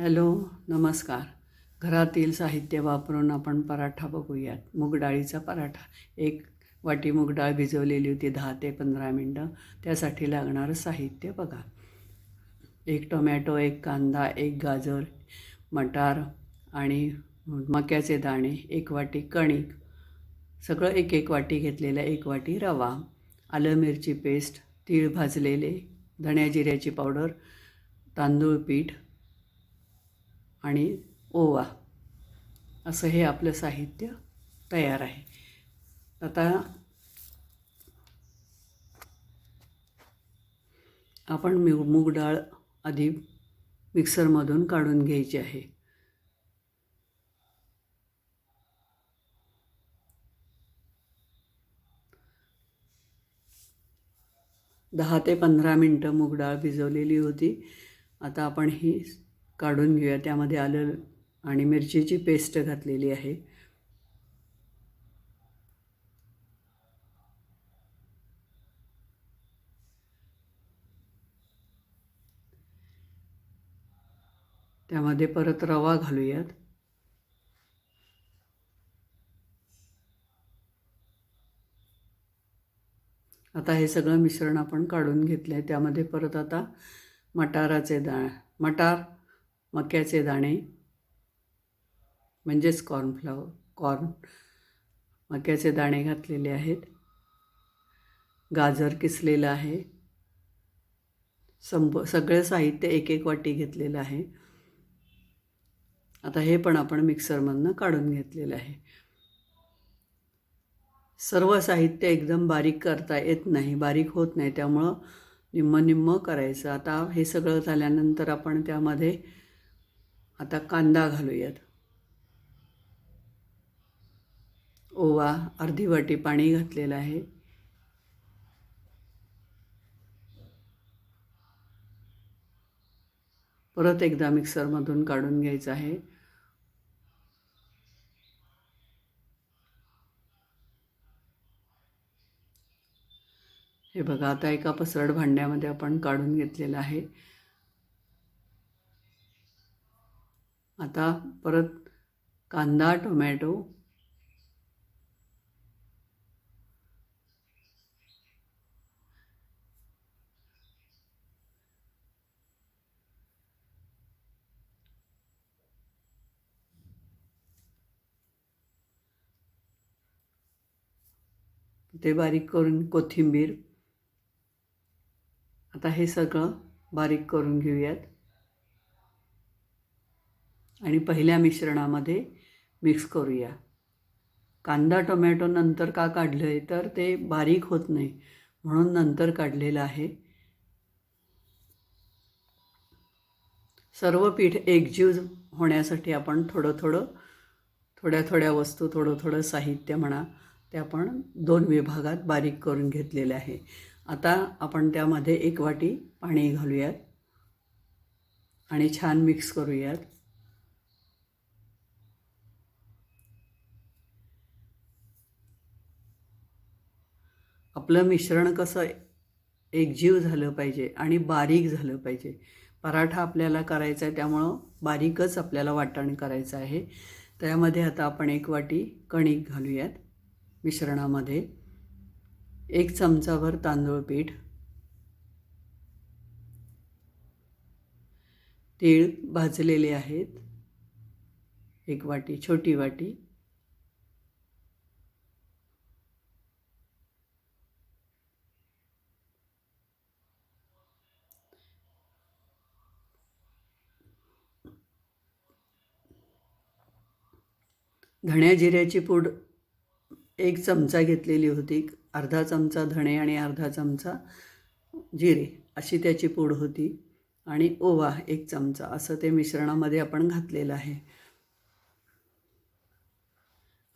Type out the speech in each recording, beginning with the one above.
Hello नमस्कार. घरातील साहित्य वापरून आपण पराठा बघूयात. मूग डाळीचा पराठा. एक वाटी मूगडाळ भिजवलेली होती दहा ते पंधरा मिनटं. त्यासाठी लागणारं साहित्य बघा. एक टोमॅटो एक कांदा एक गाजर मटार आणि मक्याचे दाणे एक वाटी कणिक. सगळं एक एक वाटी घेतलेलं एक वाटी रवा आलं मिरची पेस्ट तीळ भाजलेले धण्या जिऱ्याची पावडर तांदूळ पीठ आणि ओवा. असं हे आपलं साहित्य तयार आहे. आता आपण मूग मूग डाळ आधी मिक्सरमधून काढून घ्यायची आहे. दहा ते पंधरा मिनटं मूग डाळ भिजवलेली होती. आता आपण ही काढून घेऊया. त्यामध्ये आलं आणि मिरचीची पेस्ट घातलेली आहे. त्यामध्ये परत रवा घालूयात. आता हे सगळं मिश्रण आपण काढून घेतलं आहे त्यामध्ये परत आता मटाराचे डाळ मटार मक्याचे दाणे म्हणजेच कॉर्नफ्लावर कॉर्न मक्याचे दाणे घातलेले आहेत. गाजर किसलेलं आहे. संप सगळं साहित्य एक एक वाटी घेतलेलं आहे. आता हे पण आपण मिक्सरमधनं काढून घेतलेलं आहे. सर्व साहित्य एकदम बारीक करता येत नाही बारीक होत नाही त्यामुळं निम्म निम्म करायचं. आता हे सगळं झाल्यानंतर आपण त्यामध्ये आता कांदा घालूयात. ओवा अर्धी वाटी पाणी घातलेलं आहे. परत एकदा मिक्सरमधून काढून घ्यायचं आहे. हे बघा आता एका पसरड भांड्यामध्ये आपण काढून घेतलेलं आहे. आता परत कांदा टोमॅटो. ते बारीक करून कोथिंबीर. आता हे सगळं बारीक करून घेऊयात. आणि पहिल्या मिश्रणामध्ये मिक्स करूया. कांदा टोमॅटो नंतर का काढलं आहे तर ते बारीक होत नाही म्हणून नंतर काढलेलं आहे. सर्व पीठ एकजीव होण्यासाठी आपण थोडं थोडं थोड्या थोड्या वस्तू थोडं थोडं साहित्य म्हणा ते आपण दोन विभागात बारीक करून घेतलेले आहे. आता आपण त्यामध्ये एक वाटी पाणी घालूयात आणि छान मिक्स करूयात. आपलं मिश्रण कसं एकजीव झालं पाहिजे आणि बारीक झालं पाहिजे. पराठा आपल्याला करायचा आहे त्यामुळं बारीकच आपल्याला वाटण करायचं आहे. त्यामध्ये आता आपण एक वाटी कणिक घालूयात मिश्रणामध्ये. एक चमचाभर तांदूळ पीठ. तीळ भाजलेले आहेत. एक वाटी छोटी वाटी. धण्या जिऱ्याची पूड एक चमचा घेतलेली होती अर्धा चमचा धणे आणि अर्धा चमचा जिरे अशी त्याची पूड होती आणि ओवा एक चमचा असं ते मिश्रणामध्ये आपण घातलेलं आहे.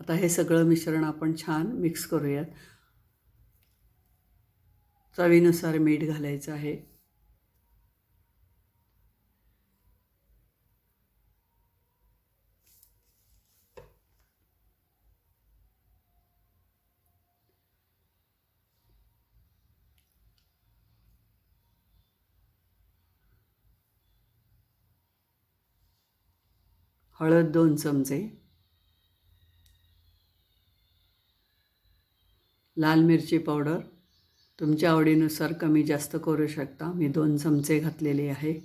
आता हे सगळं मिश्रण आपण छान मिक्स करूयात. चवीनुसार मीठ घालायचं आहे. हळद दोन चमचे. लाल मिरची पावडर. तुमच्या आवडीनुसार कमी जास्त करू शकता. मी दोन चमचे घातलेले आहे.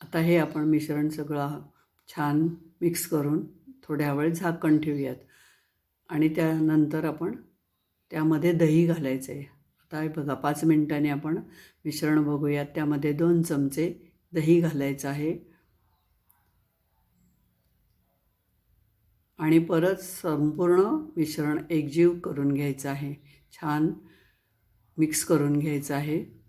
आता हे आपण मिश्रण सगळं छान मिक्स करून थोड्या वेळ झाकण ठेवूयात. आणि त्यानंतर आपण त्यामध्ये दही घालायचं आहे आता हे बघा पाच मिनटांनी आपण मिश्रण बघूयात. त्यामध्ये दोन चमचे दही घालायचं आहे. आणि परत संपूर्ण मिश्रण एकजीव करून घ्यायचं आहे. छान मिक्स करून घ्यायचं आहे.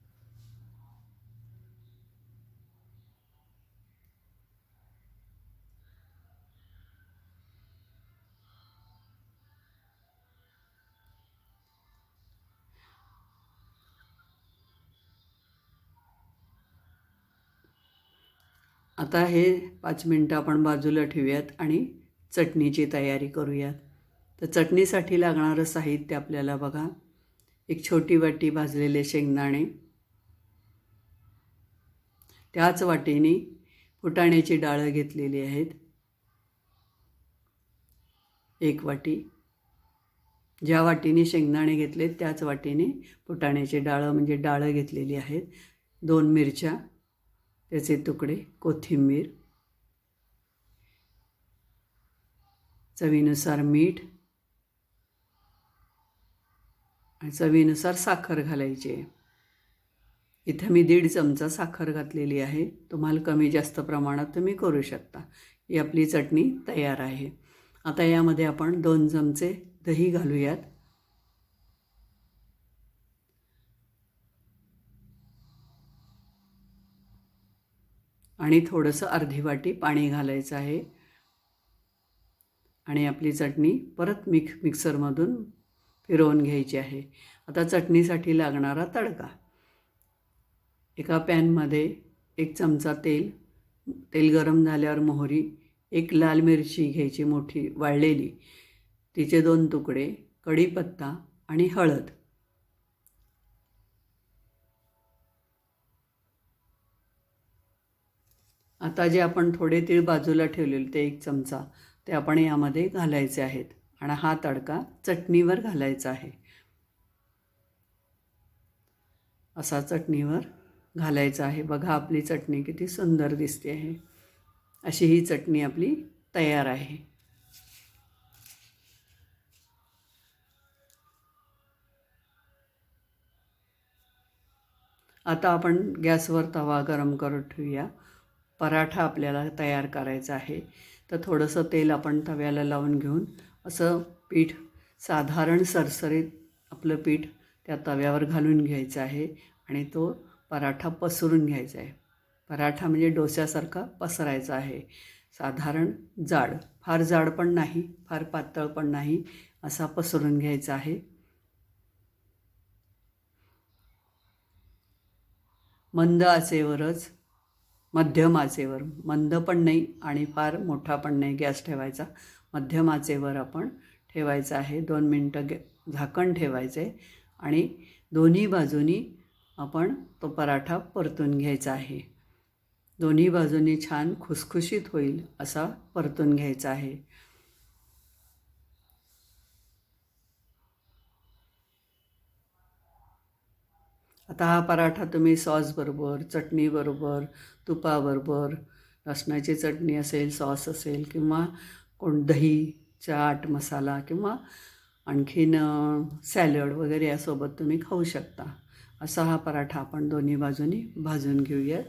आता हे पाच मिनटं आपण बाजूला ठेवूयात आणि चटणीची तयारी करूयात. तर चटणीसाठी लागणारं साहित्य आपल्याला बघा. एक छोटी वाटी भाजलेले शेंगदाणे. त्याच वाटीने फुटाण्याची डाळं घेतलेली आहेत. एक वाटी. ज्या वाटीने शेंगदाणे घेतले त्याच वाटीने फुटाण्याची डाळं म्हणजे डाळं घेतलेली आहेत. दोन मिरच्या. त्याचे तुकडे कोथिंबीर चवीनुसार मीठ आणि चवीनुसार साखर घालायची. आहे इथं मी दीड चमचा साखर घातलेली आहे. तुम्हाला कमी जास्त प्रमाणात तुम्ही करू शकता. ही आपली चटणी तयार आहे. आता यामध्ये आपण दोन चमचे दही घालूयात. आणि थोडंसं अर्धी वाटी पाणी घालायचं आहे. आणि आपली चटणी परत मिक्स मिक्सरमधून फिरवून घ्यायची आहे. आता चटणीसाठी लागणारा तडका. एका पॅनमध्ये एक चमचा तेल तेल गरम झाल्यावर मोहरी एक लाल मिरची घ्यायची मोठी वाळलेली. तिचे दोन तुकडे कढीपत्ता आणि हळद. आता जे आपण थोडे तीळ बाजूला ठेवलेले ते एक चमचा ते आपण यामध्ये घालायचे आहेत. आणि हा तडका चटणीवर घालायचा आहे. असा चटणीवर घालायचा आहे. बघा आपली चटणी किती सुंदर दिसते आहे. अशी ही चटणी आपली तयार आहे. आता आपण गॅसवर तवा गरम करत ठेवूया. पराठा आपल्याला तयार करायचा आहे तर थोडंसं तेल आपण तव्याला लावून घेऊन असं पीठ साधारण सरसरीत आपलं पीठ त्या तव्यावर घालून घ्यायचं आहे आणि तो पराठा पसरून घ्यायचा आहे. पराठा म्हणजे डोस्यासारखा पसरायचा आहे. साधारण जाड फार जाड पण नाही फार पातळ पण नाही असा पसरून घ्यायचा आहे. मंद आचेवरच मध्यम आचेवर मंद पण नाही आणि फार मोठा पण नाही गॅस ठेवायचा. मध्यम आचेवर आपण ठेवायचं आहे. दोन मिनटं गॅ झाकण ठेवायचे आणि दोन्ही बाजूनी आपण तो पराठा परतून घ्यायचा आहे. दोन्ही बाजूनी छान खुसखुशीत होईल असा परतून घ्यायचा आहे. आता हा पराठा तुम्ही सॉसबरोबर चटणीबरोबर तुपाबरोबर लसणाची चटणी असेल सॉस असेल किंवा कोण दही चाट मसाला किंवा आणखीन सॅलड वगैरे यासोबत तुम्ही खाऊ शकता. असा हा पराठा आपण दोन्ही बाजूनी भाजून घेऊयात.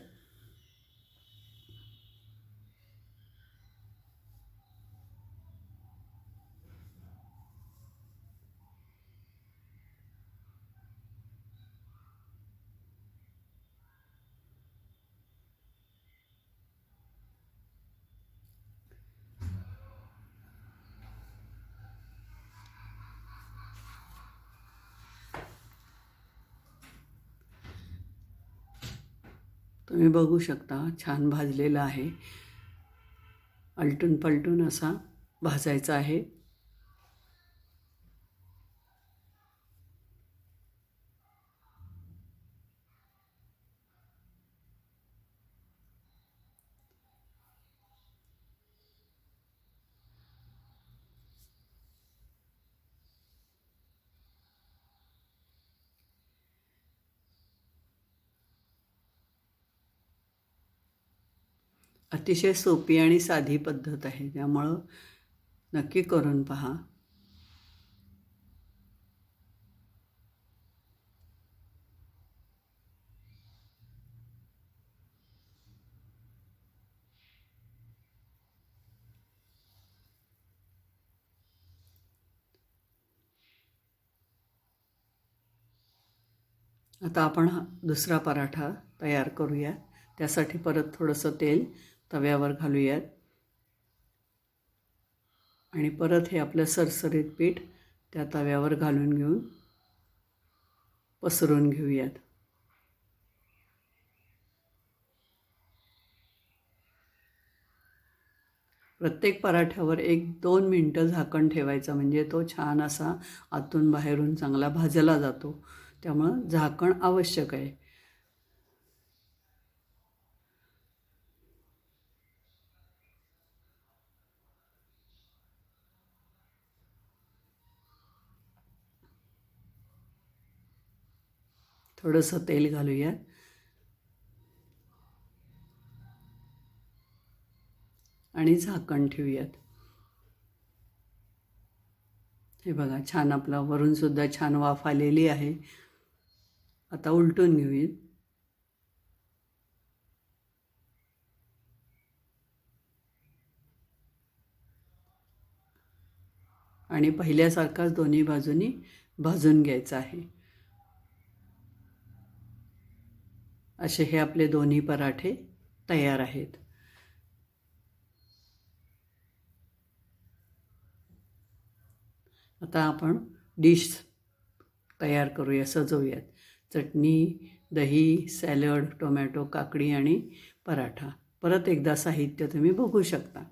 तुम्ही बघू शकता छान भाजलेला आहे. आलटून पलटून असा भाजायचा आहे. अतिशय सोपी आणि साधी पद्धत आहे. त्यामुळं नक्की करून पहा. आता आपण दुसरा पराठा तयार करूया. त्यासाठी परत थोडंसं तेल तव्यावर घालूयात. आणि परत हे आपलं सरसरीत पीठ त्या तव्यावर घालून घेऊन पसरून घेऊयात. प्रत्येक पराठ्यावर एक दोन मिनटं झाकण ठेवायचं म्हणजे तो छान असा आतून बाहेरून चांगला भाजला जातो. त्यामुळं झाकण आवश्यक आहे. थोडंसं तेल घालूया. आणि झाकण ठेवूयात. हे बघा छान आपला वरूनसुद्धा छान वाफ आलेली आहे. आता उलटून घेऊयात आणि पहिल्यासारखाच दोन्ही बाजूनी भाजून घ्यायचं आहे. असे हे आपले दोन्ही पराठे तयार आहेत. आता आपण डिश तयार करूया सजवूयात. चटणी दही सॅलड टोमॅटो काकडी आणि पराठा. परत एकदा साहित्य तुम्ही बघू शकता.